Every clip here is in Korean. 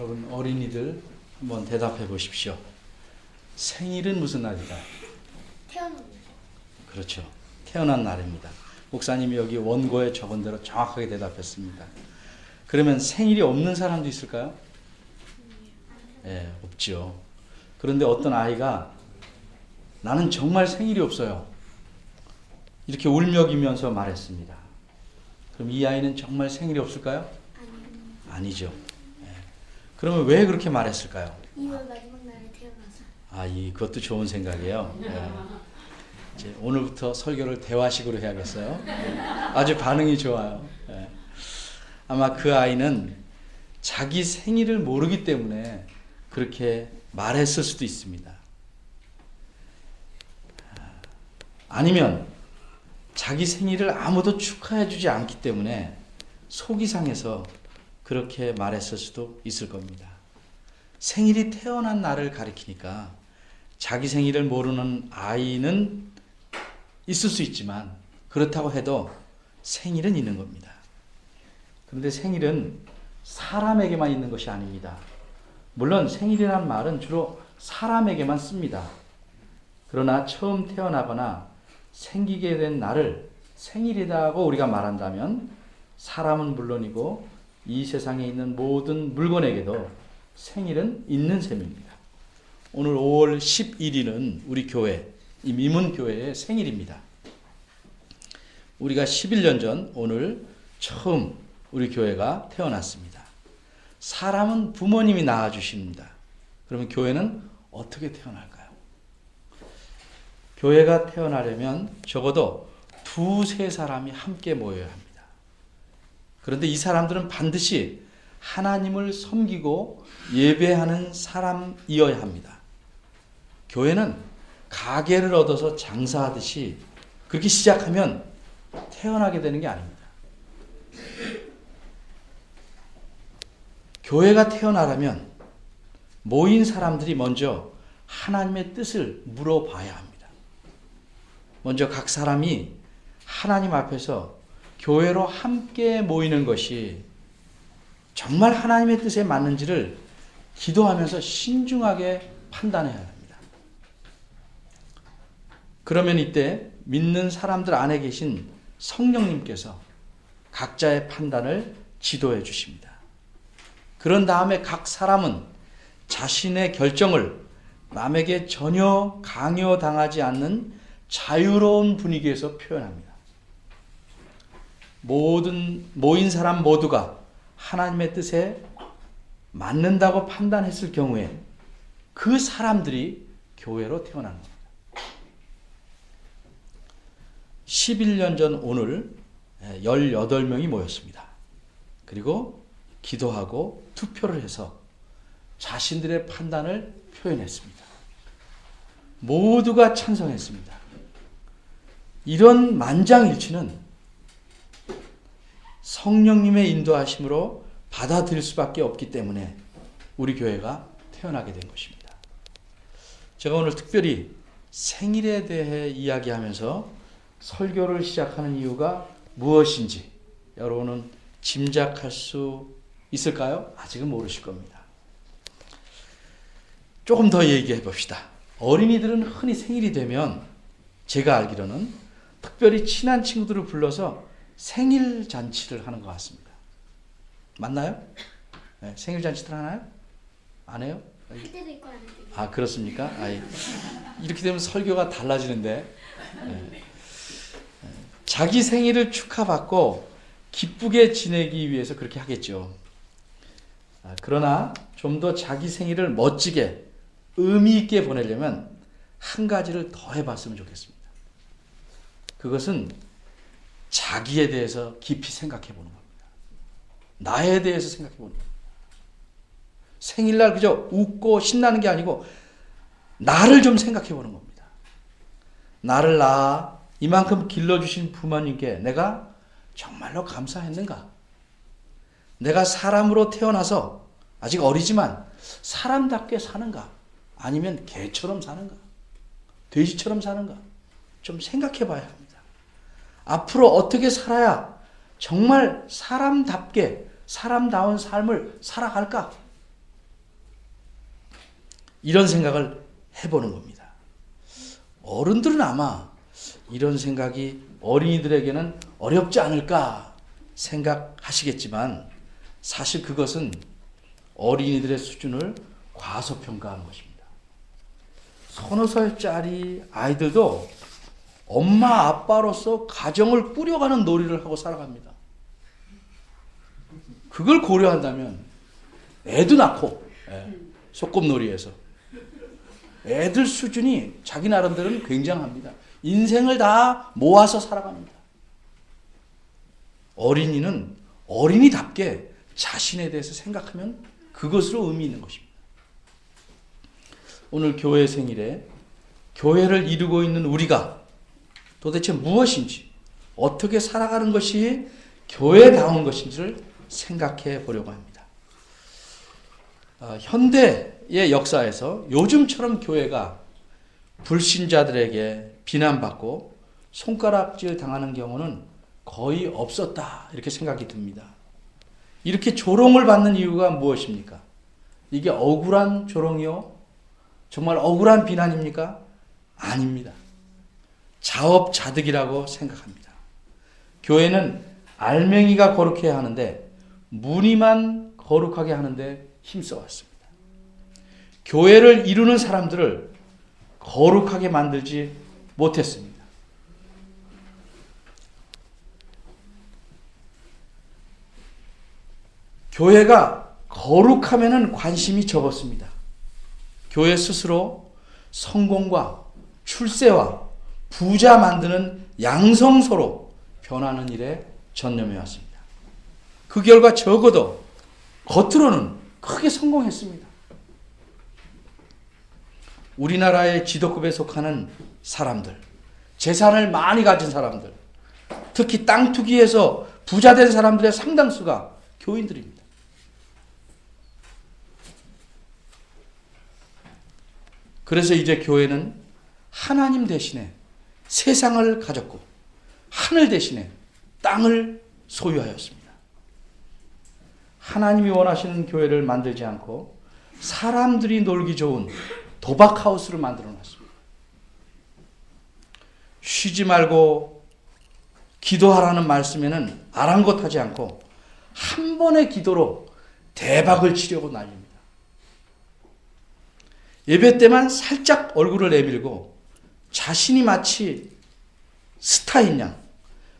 여러분 어린이들 한번 대답해 보십시오. 생일은 무슨 날일까요? 태어난 날. 그렇죠. 태어난 날입니다. 목사님이 여기 원고에 적은 대로 정확하게 대답했습니다. 그러면 생일이 없는 사람도 있을까요? 예, 없죠. 그런데 어떤 아이가 나는 정말 생일이 없어요. 이렇게 울먹이면서 말했습니다. 그럼 이 아이는 정말 생일이 없을까요? 아니죠. 예. 그러면 왜 그렇게 말했을까요? 2월 마지막 날에 태어나서. 아, 이 그것도 좋은 생각이에요. 예. 이제 오늘부터 설교를 대화식으로 해야겠어요. 예. 아주 반응이 좋아요. 예. 아마 그 아이는 자기 생일을 모르기 때문에 그렇게 말했을 수도 있습니다. 아니면 자기 생일을 아무도 축하해 주지 않기 때문에 속이 상해서 그렇게 말했을 수도 있을 겁니다. 생일이 태어난 날을 가리키니까 자기 생일을 모르는 아이는 있을 수 있지만 그렇다고 해도 생일은 있는 겁니다. 그런데 생일은 사람에게만 있는 것이 아닙니다. 물론 생일이란 말은 주로 사람에게만 씁니다. 그러나 처음 태어나거나 생기게 된 날을 생일이라고 우리가 말한다면 사람은 물론이고 이 세상에 있는 모든 물건에게도 생일은 있는 셈입니다. 오늘 5월 11일은 우리 교회, 이 미문교회의 생일입니다. 우리가 11년 전 오늘 처음 우리 교회가 태어났습니다. 사람은 부모님이 낳아주십니다. 그러면 교회는 어떻게 태어날까요? 교회가 태어나려면 적어도 두세 사람이 함께 모여야 합니다. 그런데 이 사람들은 반드시 하나님을 섬기고 예배하는 사람이어야 합니다. 교회는 가게를 얻어서 장사하듯이 그렇게 시작하면 태어나게 되는 게 아닙니다. 교회가 태어나려면 모인 사람들이 먼저 하나님의 뜻을 물어봐야 합니다. 먼저 각 사람이 하나님 앞에서 교회로 함께 모이는 것이 정말 하나님의 뜻에 맞는지를 기도하면서 신중하게 판단해야 합니다. 그러면 이때 믿는 사람들 안에 계신 성령님께서 각자의 판단을 지도해 주십니다. 그런 다음에 각 사람은 자신의 결정을 남에게 전혀 강요당하지 않는 자유로운 분위기에서 표현합니다. 모든 모인 사람 모두가 하나님의 뜻에 맞는다고 판단했을 경우에 그 사람들이 교회로 태어나는 겁니다. 11년 전 오늘 18명이 모였습니다. 그리고 기도하고 투표를 해서 자신들의 판단을 표현했습니다. 모두가 찬성했습니다. 이런 만장일치는 성령님의 인도하심으로 받아들일 수밖에 없기 때문에 우리 교회가 태어나게 된 것입니다. 제가 오늘 특별히 생일에 대해 이야기하면서 설교를 시작하는 이유가 무엇인지 여러분은 짐작할 수 있을까요? 아직은 모르실 겁니다. 조금 더 얘기해 봅시다. 어린이들은 흔히 생일이 되면 제가 알기로는 특별히 친한 친구들을 불러서 생일 잔치를 하는 것 같습니다. 맞나요? 네, 생일 잔치들 하나요? 안 해요? 할 때도 있고 안 있고. 아 그렇습니까? 아이, 이렇게 되면 설교가 달라지는데 네. 자기 생일을 축하받고 기쁘게 지내기 위해서 그렇게 하겠죠. 아, 그러나 좀 더 자기 생일을 멋지게 의미 있게 보내려면 한 가지를 더 해봤으면 좋겠습니다. 그것은 자기에 대해서 깊이 생각해 보는 겁니다. 나에 대해서 생각해 보는 겁니다. 생일날 그저 웃고 신나는 게 아니고 나를 좀 생각해 보는 겁니다. 나를 낳아 이만큼 길러주신 부모님께 내가 정말로 감사했는가? 내가 사람으로 태어나서 아직 어리지만 사람답게 사는가? 아니면 개처럼 사는가? 돼지처럼 사는가? 좀 생각해 봐야 합니다. 앞으로 어떻게 살아야 정말 사람답게 사람다운 삶을 살아갈까? 이런 생각을 해보는 겁니다. 어른들은 아마 이런 생각이 어린이들에게는 어렵지 않을까 생각하시겠지만 사실 그것은 어린이들의 수준을 과소평가하는 것입니다. 서너 살짜리 아이들도 엄마 아빠로서 가정을 꾸려가는 놀이를 하고 살아갑니다. 그걸 고려한다면 애도 낳고 예, 소꿉놀이에서 애들 수준이 자기 나름대로는 굉장합니다. 인생을 다 모아서 살아갑니다. 어린이는 어린이답게 자신에 대해서 생각하면 그것으로 의미 있는 것입니다. 오늘 교회 생일에 교회를 이루고 있는 우리가 도대체 무엇인지 어떻게 살아가는 것이 교회다운 것인지를 생각해 보려고 합니다. 어, 현대의 역사에서 요즘처럼 교회가 불신자들에게 비난받고 손가락질 당하는 경우는 거의 없었다 이렇게 생각이 듭니다. 이렇게 조롱을 받는 이유가 무엇입니까? 이게 억울한 조롱이요? 정말 억울한 비난입니까? 아닙니다. 자업자득이라고 생각합니다. 교회는 알맹이가 거룩해야 하는데 무늬만 거룩하게 하는데 힘써 왔습니다. 교회를 이루는 사람들을 거룩하게 만들지 못했습니다. 교회가 거룩하면은 관심이 적었습니다. 교회 스스로 성공과 출세와 부자 만드는 양성소로 변하는 일에 전념해 왔습니다. 그 결과 적어도 겉으로는 크게 성공했습니다. 우리나라의 지도급에 속하는 사람들, 재산을 많이 가진 사람들, 특히 땅 투기에서 부자 된 사람들의 상당수가 교인들입니다. 그래서 이제 교회는 하나님 대신에 세상을 가졌고 하늘 대신에 땅을 소유하였습니다. 하나님이 원하시는 교회를 만들지 않고 사람들이 놀기 좋은 도박하우스를 만들어 놨습니다. 쉬지 말고 기도하라는 말씀에는 아랑곳하지 않고 한 번의 기도로 대박을 치려고 날립니다. 예배 때만 살짝 얼굴을 내밀고 자신이 마치 스타인 양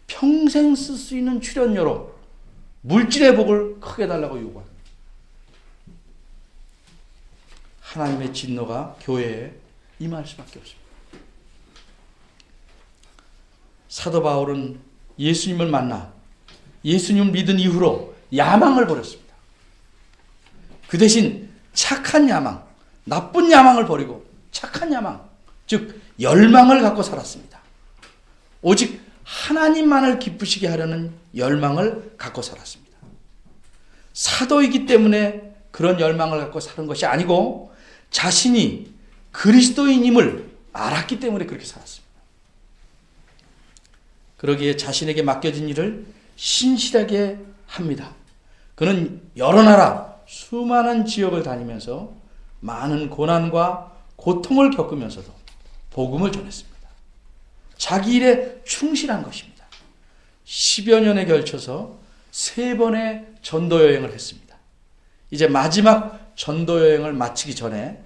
평생 쓸 수 있는 출연료로 물질의 복을 크게 달라고 요구합니다. 하나님의 진노가 교회에 임할 수밖에 없습니다. 사도 바울은 예수님을 만나 예수님을 믿은 이후로 야망을 버렸습니다. 그 대신 착한 야망, 나쁜 야망을 버리고 착한 야망, 즉 열망을 갖고 살았습니다. 오직 하나님만을 기쁘시게 하려는 열망을 갖고 살았습니다. 사도이기 때문에 그런 열망을 갖고 사는 것이 아니고 자신이 그리스도인임을 알았기 때문에 그렇게 살았습니다. 그러기에 자신에게 맡겨진 일을 신실하게 합니다. 그는 여러 나라 수많은 지역을 다니면서 많은 고난과 고통을 겪으면서도 복음을 전했습니다. 자기 일에 충실한 것입니다. 10여 년에 걸쳐서 세 번의 전도 여행을 했습니다. 이제 마지막 전도 여행을 마치기 전에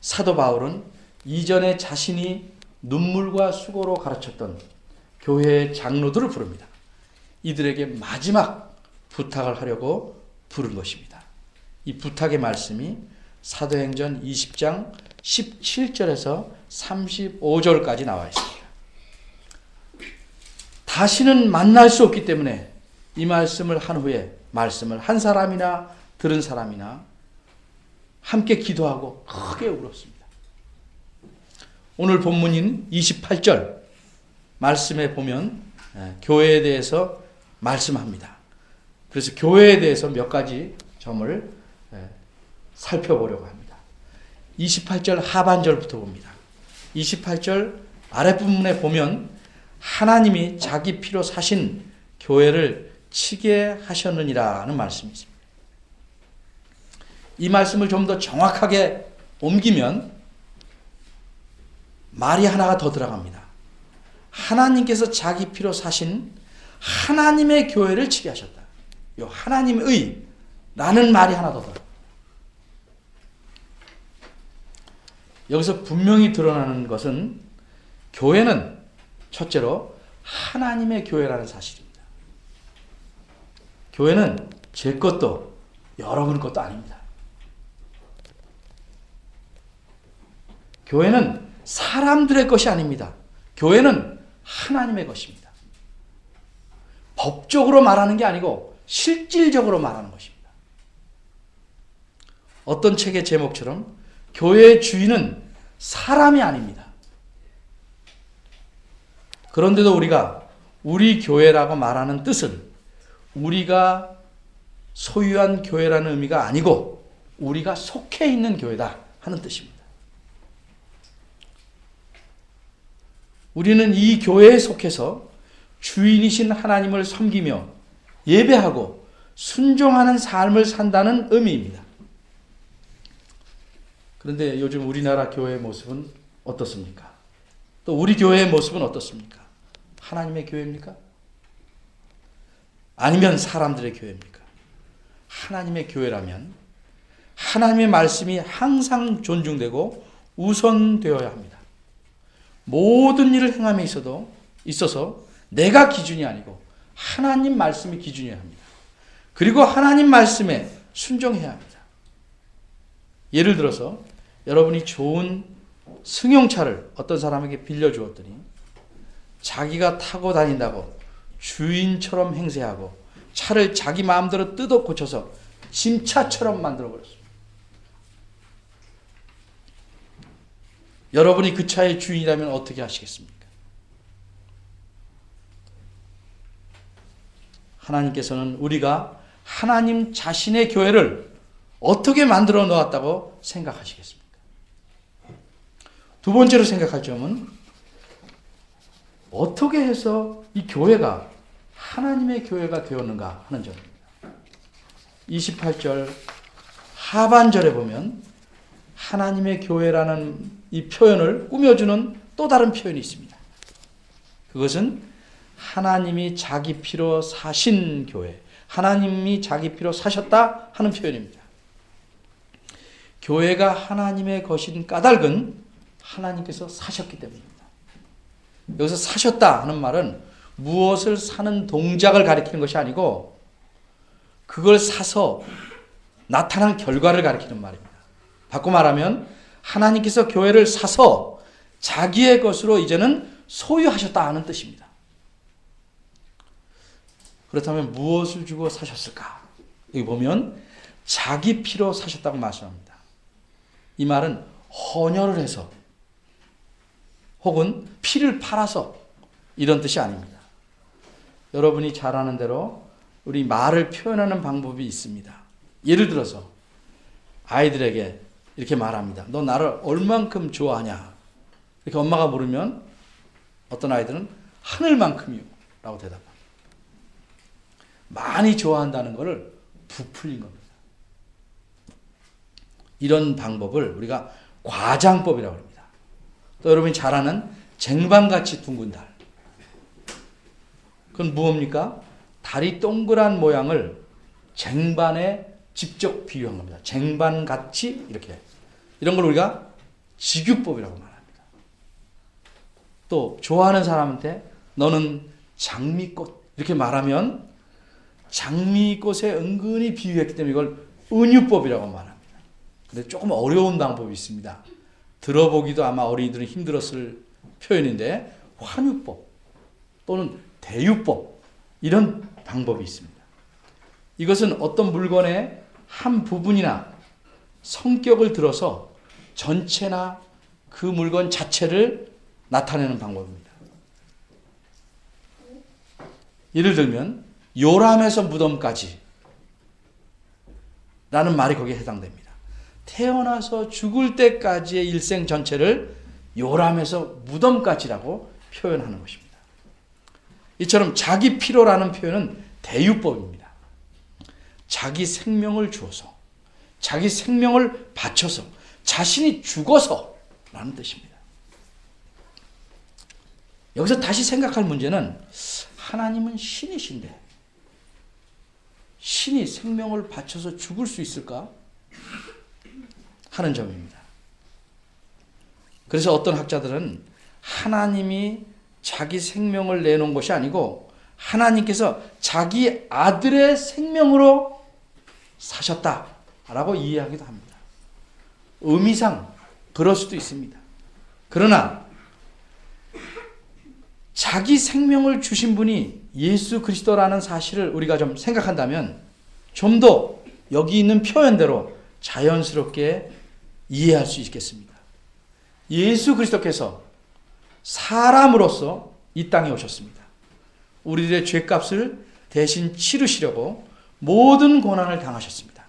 사도 바울은 이전에 자신이 눈물과 수고로 가르쳤던 교회의 장로들을 부릅니다. 이들에게 마지막 부탁을 하려고 부른 것입니다. 이 부탁의 말씀이 사도행전 20장 17절에서 35절까지 나와 있습니다. 다시는 만날 수 없기 때문에 이 말씀을 한 후에 말씀을 한 사람이나 들은 사람이나 함께 기도하고 크게 울었습니다. 오늘 본문인 28절 말씀에 보면 예, 교회에 대해서 말씀합니다. 그래서 교회에 대해서 몇 가지 점을 예, 살펴보려고 합니다. 28절 하반절부터 봅니다. 28절 아랫부분에 보면 하나님이 자기 피로 사신 교회를 치게 하셨느니라는 말씀이 있습니다. 이 말씀을 좀 더 정확하게 옮기면 말이 하나가 더 들어갑니다. 하나님께서 자기 피로 사신 하나님의 교회를 지배하셨다. 요 하나님의 라는 말이 하나 더 들어. 여기서 분명히 드러나는 것은 교회는 첫째로 하나님의 교회라는 사실입니다. 교회는 제 것도 여러분 것도 아닙니다. 교회는 사람들의 것이 아닙니다. 교회는 하나님의 것입니다. 법적으로 말하는 게 아니고 실질적으로 말하는 것입니다. 어떤 책의 제목처럼 교회의 주인은 사람이 아닙니다. 그런데도 우리가 우리 교회라고 말하는 뜻을 우리가 소유한 교회라는 의미가 아니고 우리가 속해 있는 교회다 하는 뜻입니다. 우리는 이 교회에 속해서 주인이신 하나님을 섬기며 예배하고 순종하는 삶을 산다는 의미입니다. 그런데 요즘 우리나라 교회의 모습은 어떻습니까? 또 우리 교회의 모습은 어떻습니까? 하나님의 교회입니까? 아니면 사람들의 교회입니까? 하나님의 교회라면 하나님의 말씀이 항상 존중되고 우선되어야 합니다. 모든 일을 행함에 있어도 있어서 내가 기준이 아니고 하나님 말씀이 기준이어야 합니다. 그리고 하나님 말씀에 순종해야 합니다. 예를 들어서 여러분이 좋은 승용차를 어떤 사람에게 빌려주었더니 자기가 타고 다닌다고 주인처럼 행세하고 차를 자기 마음대로 뜯어 고쳐서 짐차처럼 만들어 버렸습니다. 여러분이 그 차의 주인이라면 어떻게 하시겠습니까? 하나님께서는 우리가 하나님 자신의 교회를 어떻게 만들어 놓았다고 생각하시겠습니까? 두 번째로 생각할 점은 어떻게 해서 이 교회가 하나님의 교회가 되었는가 하는 점입니다. 28절 하반절에 보면 하나님의 교회라는 이 표현을 꾸며주는 또 다른 표현이 있습니다. 그것은 하나님이 자기 피로 사신 교회, 하나님이 자기 피로 사셨다 하는 표현입니다. 교회가 하나님의 것인 까닭은 하나님께서 사셨기 때문입니다. 여기서 사셨다 하는 말은 무엇을 사는 동작을 가리키는 것이 아니고 그걸 사서 나타난 결과를 가리키는 말입니다. 바꿔 말하면 하나님께서 교회를 사서 자기의 것으로 이제는 소유하셨다 하는 뜻입니다. 그렇다면 무엇을 주고 사셨을까? 여기 보면 자기 피로 사셨다고 말씀합니다. 이 말은 헌혈을 해서 혹은 피를 팔아서 이런 뜻이 아닙니다. 여러분이 잘 아는 대로 우리 말을 표현하는 방법이 있습니다. 예를 들어서 아이들에게 이렇게 말합니다. 너 나를 얼만큼 좋아하냐? 이렇게 엄마가 물으면 어떤 아이들은 하늘만큼이요. 라고 대답합니다. 많이 좋아한다는 것을 부풀린 겁니다. 이런 방법을 우리가 과장법이라고 합니다. 또 여러분이 잘 아는 쟁반같이 둥근 달. 그건 무엇입니까? 달이 동그란 모양을 쟁반에 직접 비유한 겁니다. 쟁반같이 이렇게. 이런 걸 우리가 직유법이라고 말합니다. 또 좋아하는 사람한테 너는 장미꽃 이렇게 말하면 장미꽃에 은근히 비유했기 때문에 이걸 은유법이라고 말합니다. 근데 조금 어려운 방법이 있습니다. 들어보기도 아마 어린이들은 힘들었을 표현인데 환유법 또는 대유법 이런 방법이 있습니다. 이것은 어떤 물건의 한 부분이나 성격을 들어서 전체나 그 물건 자체를 나타내는 방법입니다. 예를 들면 요람에서 무덤까지 라는 말이 거기에 해당됩니다. 태어나서 죽을 때까지의 일생 전체를 요람에서 무덤까지라고 표현하는 것입니다. 이처럼 자기 피로라는 표현은 대유법입니다. 자기 생명을 주어서 자기 생명을 바쳐서 자신이 죽어서 라는 뜻입니다. 여기서 다시 생각할 문제는 하나님은 신이신데 신이 생명을 바쳐서 죽을 수 있을까? 하는 점입니다. 그래서 어떤 학자들은 하나님이 자기 생명을 내놓은 것이 아니고 하나님께서 자기 아들의 생명으로 사셨다라고 이해하기도 합니다. 의미상 그럴 수도 있습니다. 그러나 자기 생명을 주신 분이 예수 그리스도라는 사실을 우리가 좀 생각한다면 좀 더 여기 있는 표현대로 자연스럽게 이해할 수 있겠습니다. 예수 그리스도께서 사람으로서 이 땅에 오셨습니다. 우리들의 죄값을 대신 치르시려고 모든 고난을 당하셨습니다.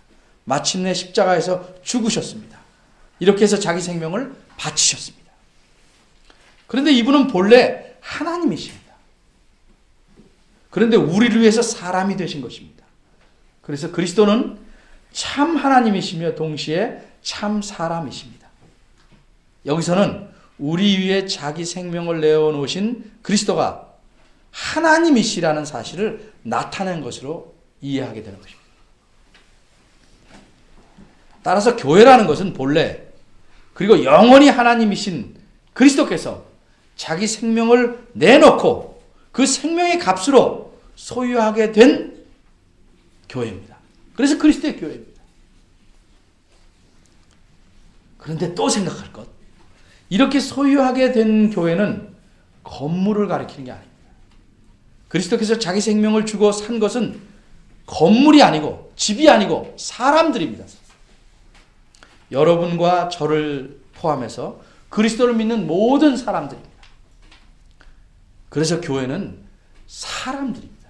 마침내 십자가에서 죽으셨습니다. 이렇게 해서 자기 생명을 바치셨습니다. 그런데 이분은 본래 하나님이십니다. 그런데 우리를 위해서 사람이 되신 것입니다. 그래서 그리스도는 참 하나님이시며 동시에 참 사람이십니다. 여기서는 우리 위해 자기 생명을 내어놓으신 그리스도가 하나님이시라는 사실을 나타낸 것으로 이해하게 되는 것입니다. 따라서 교회라는 것은 본래 그리고 영원히 하나님이신 그리스도께서 자기 생명을 내놓고 그 생명의 값으로 소유하게 된 교회입니다. 그래서 그리스도의 교회입니다. 그런데 또 생각할 것. 이렇게 소유하게 된 교회는 건물을 가리키는 게 아닙니다. 그리스도께서 자기 생명을 주고 산 것은 건물이 아니고 집이 아니고 사람들입니다. 여러분과 저를 포함해서 그리스도를 믿는 모든 사람들입니다. 그래서 교회는 사람들입니다.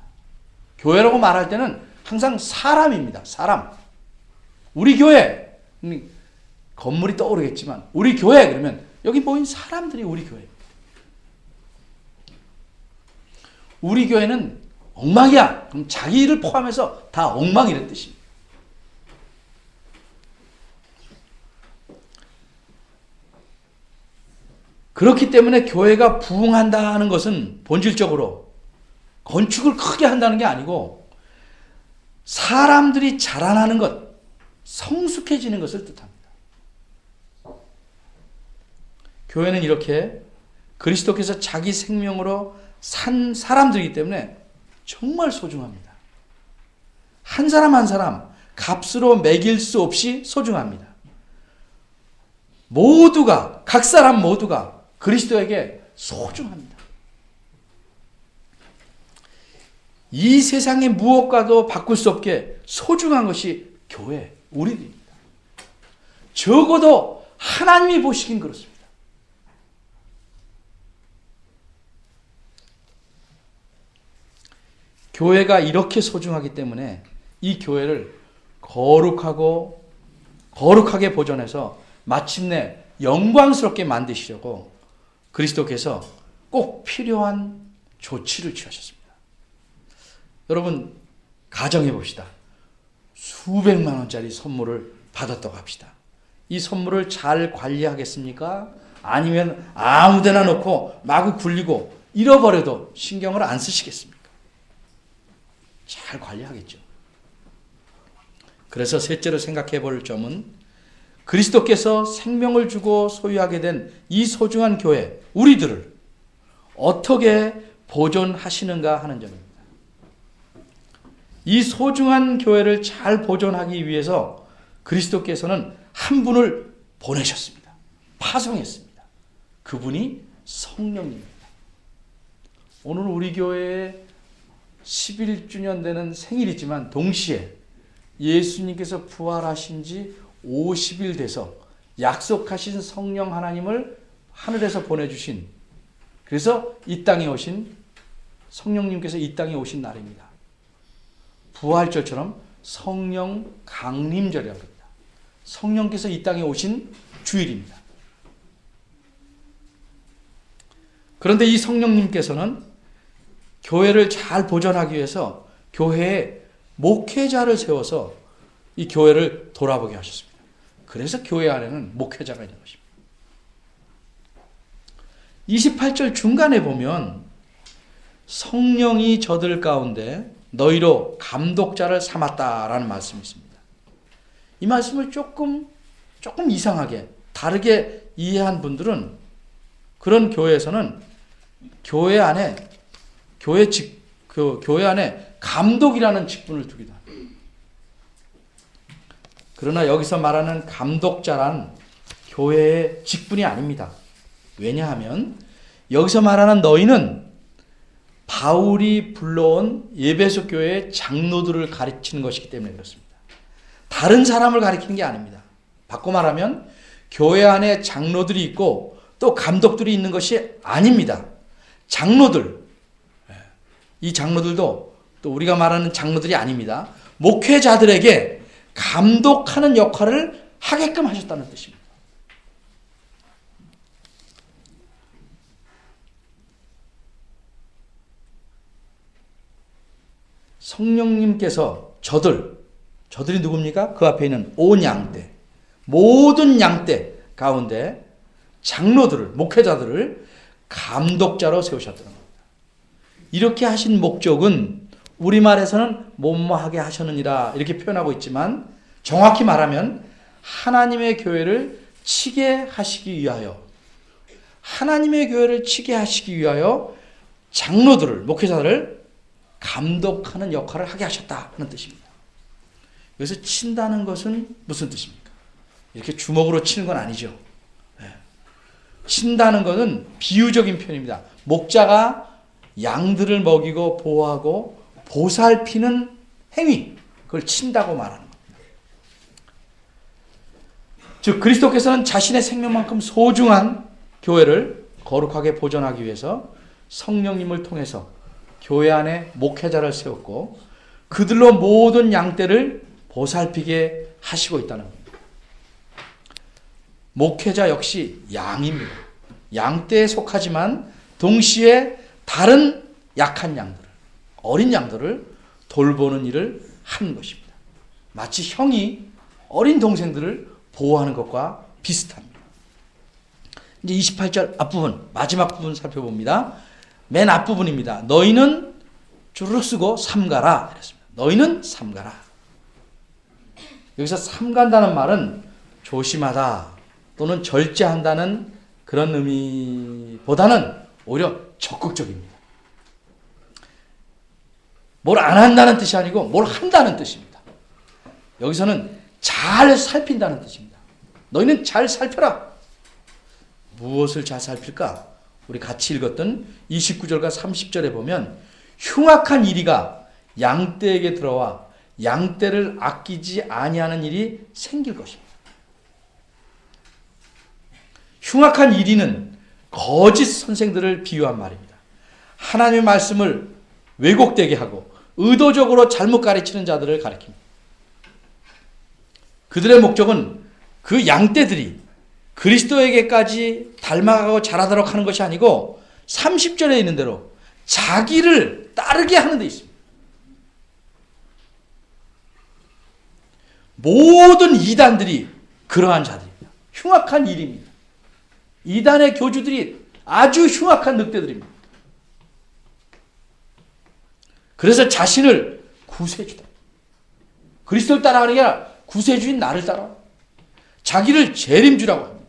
교회라고 말할 때는 항상 사람입니다. 사람. 우리 교회 음, 건물이 떠오르겠지만 우리 교회 그러면 여기 모인 사람들이 우리 교회입니다. 우리 교회는 엉망이야. 그럼 자기를 포함해서 다 엉망이란 뜻입니다. 그렇기 때문에 교회가 부흥한다는 것은 본질적으로 건축을 크게 한다는 게 아니고 사람들이 자라나는 것, 성숙해지는 것을 뜻합니다. 교회는 이렇게 그리스도께서 자기 생명으로 산 사람들이기 때문에 정말 소중합니다. 한 사람 한 사람 값으로 매길 수 없이 소중합니다. 모두가 각 사람 모두가 그리스도에게 소중합니다. 이 세상의 무엇과도 바꿀 수 없게 소중한 것이 교회, 우리들입니다. 적어도 하나님이 보시긴 그렇습니다. 교회가 이렇게 소중하기 때문에 이 교회를 거룩하고 거룩하게 보존해서 마침내 영광스럽게 만드시려고 그리스도께서 꼭 필요한 조치를 취하셨습니다. 여러분 가정해 봅시다. 수백만 원짜리 선물을 받았다고 합시다. 이 선물을 잘 관리하겠습니까? 아니면 아무데나 놓고 마구 굴리고 잃어버려도 신경을 안 쓰시겠습니까? 잘 관리하겠죠. 그래서 셋째로 생각해 볼 점은 그리스도께서 생명을 주고 소유하게 된 이 소중한 교회, 우리들을 어떻게 보존하시는가 하는 점입니다. 이 소중한 교회를 잘 보존하기 위해서 그리스도께서는 한 분을 보내셨습니다. 파송했습니다. 그분이 성령님입니다. 오늘 우리 교회에 11주년 되는 생일이지만 동시에 예수님께서 부활하신 지 50일 돼서 약속하신 성령 하나님을 하늘에서 보내주신 그래서 이 땅에 오신 성령님께서 이 땅에 오신 날입니다. 부활절처럼 성령 강림절이라고 합니다. 성령께서 이 땅에 오신 주일입니다. 그런데 이 성령님께서는 교회를 잘 보존하기 위해서 교회에 목회자를 세워서 이 교회를 돌아보게 하셨습니다. 그래서 교회 안에는 목회자가 있는 것입니다. 28절 중간에 보면 성령이 저들 가운데 너희로 감독자를 삼았다라는 말씀이 있습니다. 이 말씀을 조금 조금 이상하게 다르게 이해한 분들은 그런 교회에서는 교회 안에 교회 직, 그 교회 안에 감독이라는 직분을 두기도 합니다. 그러나 여기서 말하는 감독자란 교회의 직분이 아닙니다. 왜냐하면 여기서 말하는 너희는 바울이 불러온 예배소 교회의 장로들을 가르치는 것이기 때문에 그렇습니다. 다른 사람을 가리키는 게 아닙니다. 바꿔 말하면 교회 안에 장로들이 있고 또 감독들이 있는 것이 아닙니다. 장로들, 이 장로들도 또 우리가 말하는 장로들이 아닙니다. 목회자들에게 감독하는 역할을 하게끔 하셨다는 뜻입니다. 성령님께서 저들, 저들이 누굽니까? 그 앞에 있는 온 양떼, 모든 양떼 가운데 장로들을, 목회자들을 감독자로 세우셨다는 겁니다. 이렇게 하신 목적은 우리말에서는 뭐뭐하게 하셨느니라 이렇게 표현하고 있지만 정확히 말하면 하나님의 교회를 치게 하시기 위하여 하나님의 교회를 치게 하시기 위하여 장로들을 목회자들을 감독하는 역할을 하게 하셨다는 뜻입니다. 여기서 친다는 것은 무슨 뜻입니까? 이렇게 주먹으로 치는 건 아니죠. 네. 친다는 것은 비유적인 표현입니다. 목자가 양들을 먹이고 보호하고 보살피는 행위, 그걸 친다고 말하는 겁니다. 즉, 그리스도께서는 자신의 생명만큼 소중한 교회를 거룩하게 보존하기 위해서 성령님을 통해서 교회 안에 목회자를 세웠고 그들로 모든 양떼를 보살피게 하시고 있다는 겁니다. 목회자 역시 양입니다. 양떼에 속하지만 동시에 다른 약한 양들을 어린 양들을 돌보는 일을 하는 것입니다. 마치 형이 어린 동생들을 보호하는 것과 비슷합니다. 이제 28절 앞부분 마지막 부분 살펴봅니다. 맨 앞부분입니다. 너희는 주르륵 쓰고 삼가라 그랬습니다. 너희는 삼가라. 여기서 삼간다는 말은 조심하다 또는 절제한다는 그런 의미보다는 오히려 적극적입니다. 뭘 안 한다는 뜻이 아니고 뭘 한다는 뜻입니다. 여기서는 잘 살핀다는 뜻입니다. 너희는 잘 살펴라. 무엇을 잘 살필까? 우리 같이 읽었던 29절과 30절에 보면 흉악한 이리가 양떼에게 들어와 양떼를 아끼지 아니하는 일이 생길 것입니다. 흉악한 이리는 거짓 선생들을 비유한 말입니다. 하나님의 말씀을 왜곡되게 하고 의도적으로 잘못 가르치는 자들을 가리킵니다. 그들의 목적은 그 양떼들이 그리스도에게까지 닮아가고 자라도록 하는 것이 아니고 30절에 있는 대로 자기를 따르게 하는 데 있습니다. 모든 이단들이 그러한 자들입니다. 흉악한 일입니다. 이단의 교주들이 아주 흉악한 늑대들입니다. 그래서 자신을 구세주다. 그리스도를 따라가는 게 아니라 구세주인 나를 따라. 자기를 재림주라고 합니다.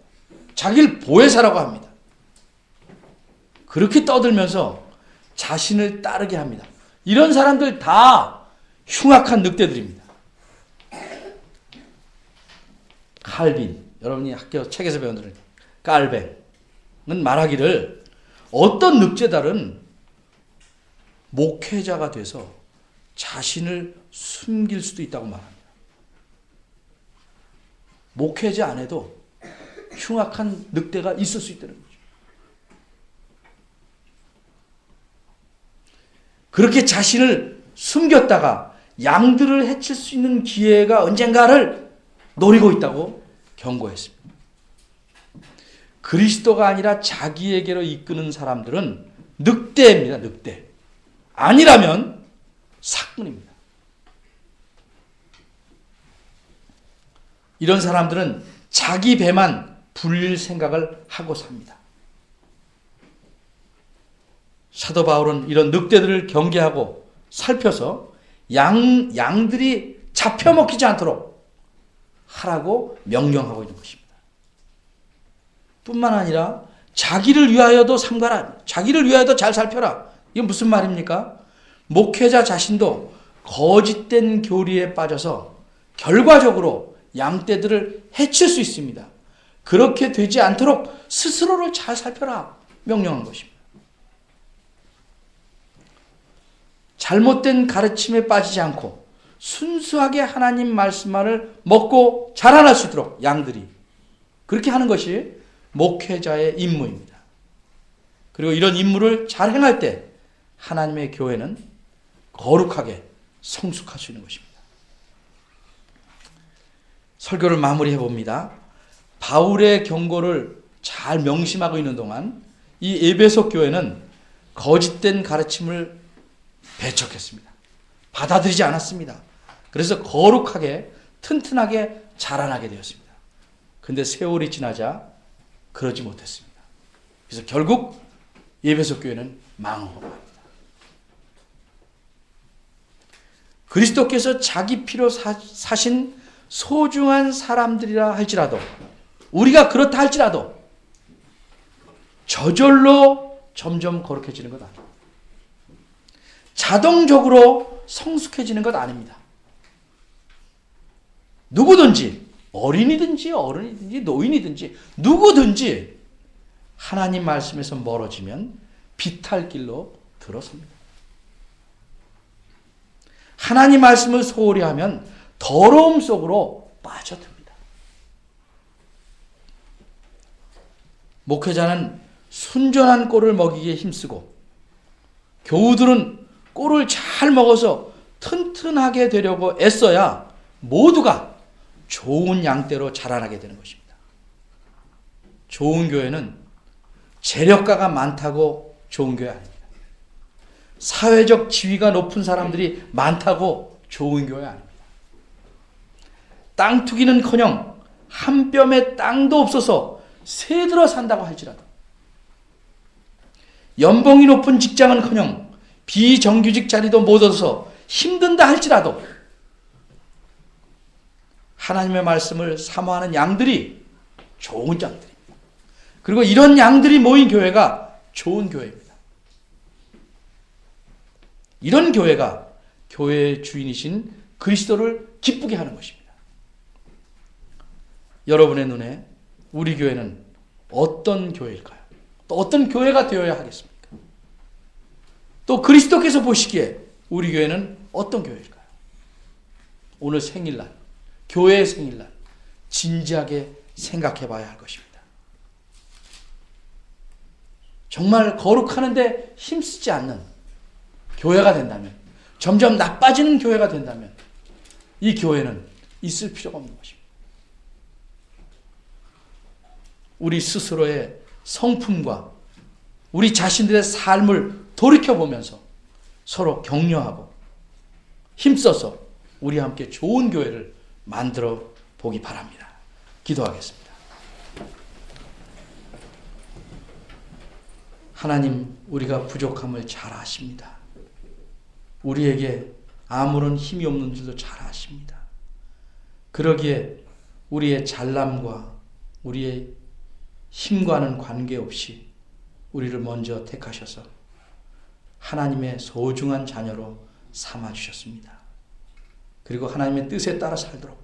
자기를 보혜사라고 합니다. 그렇게 떠들면서 자신을 따르게 합니다. 이런 사람들 다 흉악한 늑대들입니다. 칼빈, 여러분이 학교 책에서 배운 대로 깔뱅은 말하기를 어떤 늑대달은 목회자가 돼서 자신을 숨길 수도 있다고 말합니다. 목회자 안에도 흉악한 늑대가 있을 수 있다는 거죠. 그렇게 자신을 숨겼다가 양들을 해칠 수 있는 기회가 언젠가를 노리고 있다고 경고했습니다. 그리스도가 아니라 자기에게로 이끄는 사람들은 늑대입니다. 늑대. 아니라면 사꾼입니다. 이런 사람들은 자기 배만 불릴 생각을 하고 삽니다. 사도 바울은 이런 늑대들을 경계하고 살펴서 양, 양들이 잡혀 먹히지 않도록 하라고 명령하고 있는 것입니다. 뿐만 아니라 자기를 위하여도 삼가라. 자기를 위하여도 잘 살펴라. 이게 무슨 말입니까? 목회자 자신도 거짓된 교리에 빠져서 결과적으로 양떼들을 해칠 수 있습니다. 그렇게 되지 않도록 스스로를 잘 살펴라. 명령한 것입니다. 잘못된 가르침에 빠지지 않고 순수하게 하나님 말씀만을 먹고 자라날 수 있도록 양들이 그렇게 하는 것이 목회자의 임무입니다. 그리고 이런 임무를 잘 행할 때 하나님의 교회는 거룩하게 있는 것입니다. 설교를 마무리해 봅니다. 바울의 경고를 잘 명심하고 있는 동안 이 에베소 교회는 거짓된 가르침을 배척했습니다. 받아들이지 않았습니다. 그래서 거룩하게 튼튼하게 자라나게 되었습니다. 근데 세월이 지나자 그러지 못했습니다. 그래서 결국 예배소 교회는 망합니다. 그리스도께서 자기 피로 사, 사신 소중한 사람들이라 할지라도 우리가 그렇다 할지라도 저절로 점점 거룩해지는 것 아닙니다. 자동적으로 성숙해지는 것 아닙니다. 누구든지 어린이든지 어른이든지 노인이든지 누구든지 하나님 말씀에서 멀어지면 비탈 길로 들어섭니다. 하나님 말씀을 소홀히 하면 더러움 속으로 빠져듭니다. 목회자는 순전한 꼴을 먹이기에 힘쓰고 교우들은 꼴을 잘 먹어서 튼튼하게 되려고 애써야 모두가 좋은 양떼로 자라나게 되는 것입니다. 좋은 교회는 재력가가 많다고 좋은 교회 아닙니다. 사회적 지위가 높은 사람들이 많다고 좋은 교회 아닙니다. 땅 투기는 커녕 한 뼘의 땅도 없어서 새들어 산다고 할지라도 연봉이 높은 직장은 커녕 비정규직 자리도 못 얻어서 힘든다 할지라도 하나님의 말씀을 사모하는 양들이 좋은 양들입니다. 그리고 이런 양들이 모인 교회가 좋은 교회입니다. 이런 교회가 교회의 주인이신 그리스도를 기쁘게 하는 것입니다. 여러분의 눈에 우리 교회는 어떤 교회일까요? 또 어떤 교회가 되어야 하겠습니까? 또 그리스도께서 보시기에 우리 교회는 어떤 교회일까요? 오늘 생일날, 교회의 생일날, 진지하게 생각해 봐야 할 것입니다. 정말 거룩하는데 힘쓰지 않는 교회가 된다면, 점점 나빠지는 교회가 된다면, 이 교회는 있을 필요가 없는 것입니다. 우리 스스로의 성품과 우리 자신들의 삶을 돌이켜보면서 서로 격려하고 힘써서 우리 함께 좋은 교회를 만들어 보기 바랍니다. 기도하겠습니다. 하나님, 우리가 부족함을 잘 아십니다. 우리에게 아무런 힘이 없는 줄도 잘 아십니다. 그러기에 우리의 잘남과 우리의 힘과는 관계없이 우리를 먼저 택하셔서 하나님의 소중한 자녀로 삼아 주셨습니다. 그리고 하나님의 뜻에 따라 살도록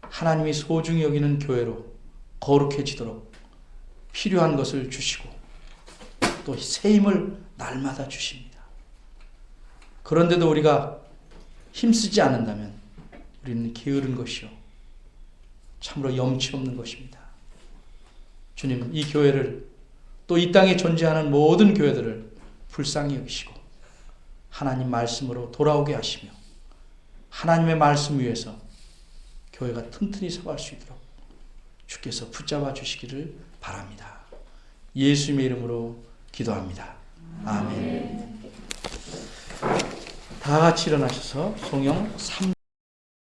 하나님이 소중히 여기는 교회로 거룩해지도록 필요한 것을 주시고 또 새 힘을 날마다 주십니다. 그런데도 우리가 힘쓰지 않는다면 우리는 게으른 것이요. 참으로 염치 없는 것입니다. 주님, 이 교회를 또 이 땅에 존재하는 모든 교회들을 불쌍히 여기시고 하나님 말씀으로 돌아오게 하시며 하나님의 말씀 위에서 교회가 튼튼히 서갈 수 있도록 주께서 붙잡아 주시기를 바랍니다. 예수님의 이름으로 기도합니다. 아멘. 다 같이 일어나셔서 송영 3